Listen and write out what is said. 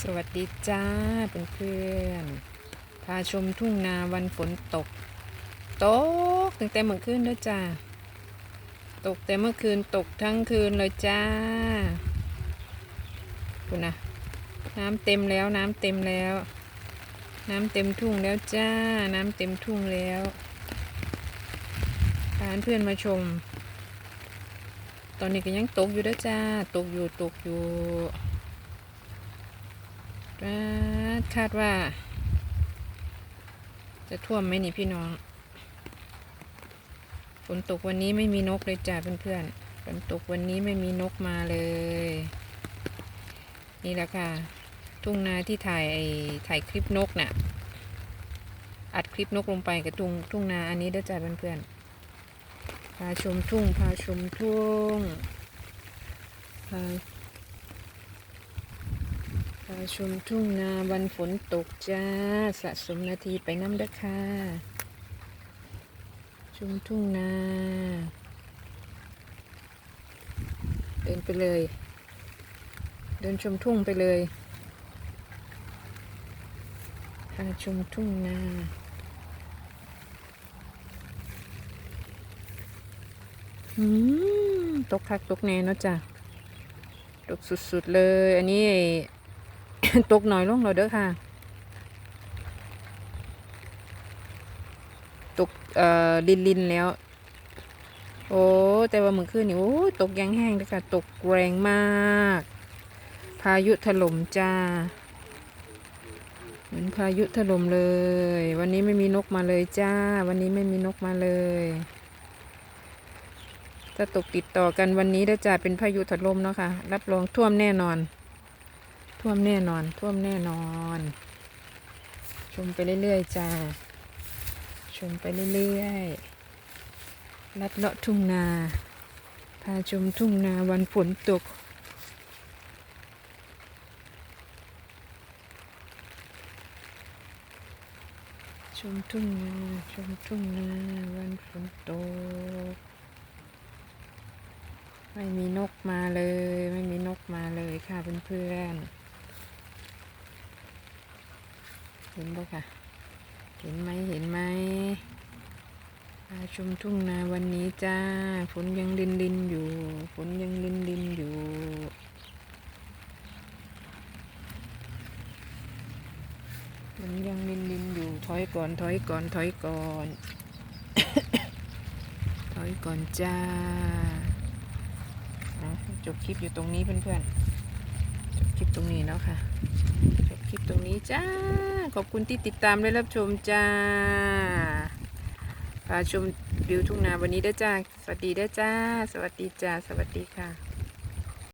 สวัสดีจ้าเพื่อนๆพาชมทุ่งนาวันฝนตก ตกตั้งแต่เมื่อคืนแล้วจ้า ตกแต่เมื่อคืนตกทั้งคืนเลยจ้าคุณนะน้ำเต็มแล้วน้ำเต็มแล้ว น้ำเต็มทุ่งแล้วจ้า น้ำเต็มทุ่งแล้วพาเพื่อนมาชม ตอนนี้ก็ยังตกอยู่เด้อจ้า ตกอยู่ตกอยู่ คาดว่า จะท่วมไหมนี่พี่น้อง ฝนตกวันนี้ไม่มีนกเลยจ้าเพื่อนๆ ฝนตกวันนี้ไม่มีนกมาเลย นี่แหละค่ะ ทุ่งนาที่ถ่ายไอ้ถ่ายคลิปนกน่ะ อัดคลิปนกลงไปกับทุ่งทุ่งนาอันนี้เด้อจ้าเพื่อนๆ พาชมทุ่ง พาชมทุ่ง พาาชมทุ่งนาวันฝนตกจ้า สะสมนาทีไปน้ำด้ค่ะ ชมทุ่งนา เดินไปเลย เดินชมทุ่งไปเลยพาชมทุ่งนาอืมตกคักตกแน่เนาะจ้ะตกสุดๆเลย อันนี้ ตกหน่อยลงเราเด้อค่ะ ตกเอ่อลินลินแล้ว โอ้แต่ว่าเมื่อคืนนี่โอ้ตกยังแห้งเลยค่ะ ตกแรงมาก พายุถล่มจ้าเหมือนพายุถล่มเลย วันนี้ไม่มีนกมาเลยจ้า วันนี้ไม่มีนกมาเลยถ้าตกติดต่อกันวันนี้ได้จ่าเป็นพายุถล่มเนาะค่ะ รับรองท่วมแน่นอน ท่วมแน่นอน ท่วมแน่นอน ชมไปเรื่อยๆจ้า ชมไปเรื่อยๆ ลัดเลาะทุ่งนา พาชมทุ่งนาวันฝนตก ชมทุ่งนา ชมทุ่งนาวันฝนตก ไม่มีนกมาเลย ไม่มีนกมาเลยค่ะเพื่อนๆ เห็นบ่ค่ะ เห็นไหมเห็นไหมพาชมทุ่งนาวันนี้จ้า ฝนยังลินลินอยู่ ฝนยังลินลินอยู่ ฝนยังลินลินอยู่ ถอยก่อน ถอยก่อน ถอยก่อน ถอยก่อนจ้าเอาจบคลิปอยู่ตรงนี้เพื่อนๆ จบคลิปตรงนี้แล้วค่ะ จบคลิปตรงนี้จ้า ขอบคุณที่ติดตามและรับชมจ้าพาชมวิวทุ่งนาวันนี้ได้จ้า สวัสดีได้จ้า สวัสดีจ้า สวัสดีค่ะ